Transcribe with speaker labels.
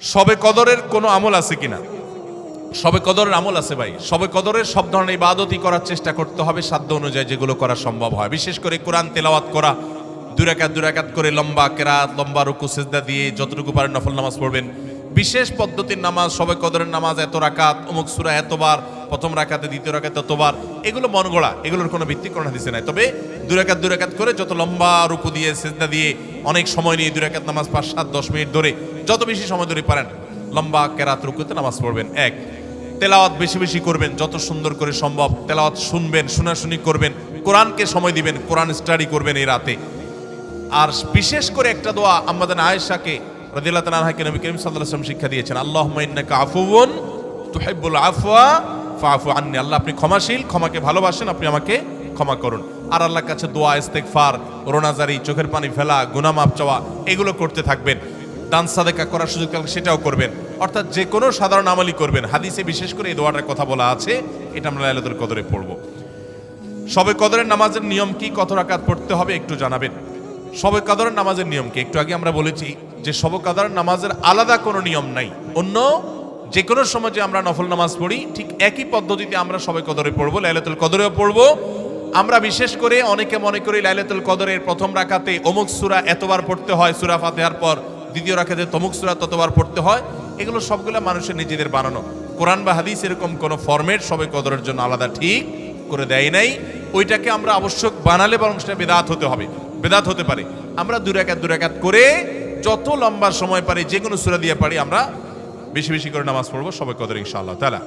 Speaker 1: সবে কদরের কোনো আমল আছে কিনা? সবে কদরের আমল আছে ভাই। সবে কদরের সব ধরনের ইবাদতই করার চেষ্টা করতে হবে সাধ্য অনুযায়ী যেগুলো করা সম্ভব হয়। বিশেষ করে কোরআন তেলাওয়াত করা দুরাকাত দুরাকাত করে লম্বা কেরাত, লম্বা রুকু, সেজদা দিয়ে যতটুকু পারেন নফল নামাজ পড়বেন। বিশেষ পদ্ধতির নামাজ, সবে কদরের নামাজ এত রাকাত, অমুক সুরা এতবার প্রথম রাকাতে, দ্বিতীয় রাকাতে এতবার এগুলো মন গড়া, এগুলোর কোনো ভিত্তি কোনো হাদিসে নাই। তবে দুরাকাত দুরাকাত করে যত লম্বা রুকু দিয়ে, সেজদা দিয়ে অনেক সময় নিয়ে দুরাকাত নামাজ পাঁচ, সাত, দশ মিনিট ধরে যত বেশি সময় ধরে পারেন, লম্বা কেরাত রুকুতে নামাজ পড়বেন। এক, তেলাওয়াত বেশি বেশি করবেন, যত সুন্দর করে সম্ভব তেলাওয়াত শুনবেন, শোনাশুনি করবেন, কোরআনকে সময় দিবেন, কোরআন স্টাডি করবেন এই রাতে। আর বিশেষ করে একটা দোয়া আমাদের আয়েশাকে রাদিয়াল্লাহু তাআলা আনহাকে নবী করিম ওয়াসাল্লাম শিক্ষা দিয়েছেন, আল্লাহুম্মা ইন্নাকা আফুউন তুহিব্বুল আফওয়া ফাআফু আন্নি, আল্লাহ আপনি ক্ষমাশীল, ক্ষমাকে ভালোবাসেন, আপনি আমাকে ক্ষমা করুন। আর আল্লাহর কাছে দোয়া, ইস্তেগফার রোনাজারি চোখের পানি ফেলা, গুনাহ মাপ চাওয়া, এগুলো করতে থাকবেন। দান সাদেকা করার সুযোগ সেটাও করবেন। অর্থাৎ যে কোনো সাধারণ আমলই করবেন। হাদিসে বিশেষ করে এই দোয়াটার কথা বলা আছে, এটা আমরা লাইলাতুল কদরে পড়ব। সবে কদরের নামাজের নিয়ম কি? কত রাকাত পড়তে হবে? একটু জানাবেন। সবে কদরের নামাজের নিয়ম কি? একটু আগে আমরা বলেছি যে সবে কদরের নামাজের আলাদা কোনো নিয়ম নাই। অন্য যে কোনো সময় যে আমরা নফল নামাজ পড়ি, ঠিক একই পদ্ধতিতে আমরা সবাই কদরে পড়ব, লাইলাতুল কদরেও পড়ব। আমরা বিশেষ করে অনেকে মনে করি লাইলাতুল কদরের প্রথম রাখাতে অমুক সুরা এতবার পড়তে হয়, সুরা ফাতেহার পর দ্বিতীয় রাকাতে তমুক সুরা ততবার পড়তে হয়। এগুলো সবগুলো মানুষের নিজেদের বানানো। কোরআন বা হাদিস এরকম কোনো ফরম্যাট সবে কদরের জন্য আলাদা ঠিক করে দেয় নাই। ওইটাকে আমরা আবশ্যক বানালে বরং সেটা বেদাত হতে হবে, বেদাত হতে পারে। আমরা দুরাকাত দুরাকাত করে যত লম্বা সময় পারি যে কোনো সুরা দিয়ে পারি, আমরা বেশি বেশি করে নামাজ পড়ব সবাই কদর ইনশাআল্লাহ তালা।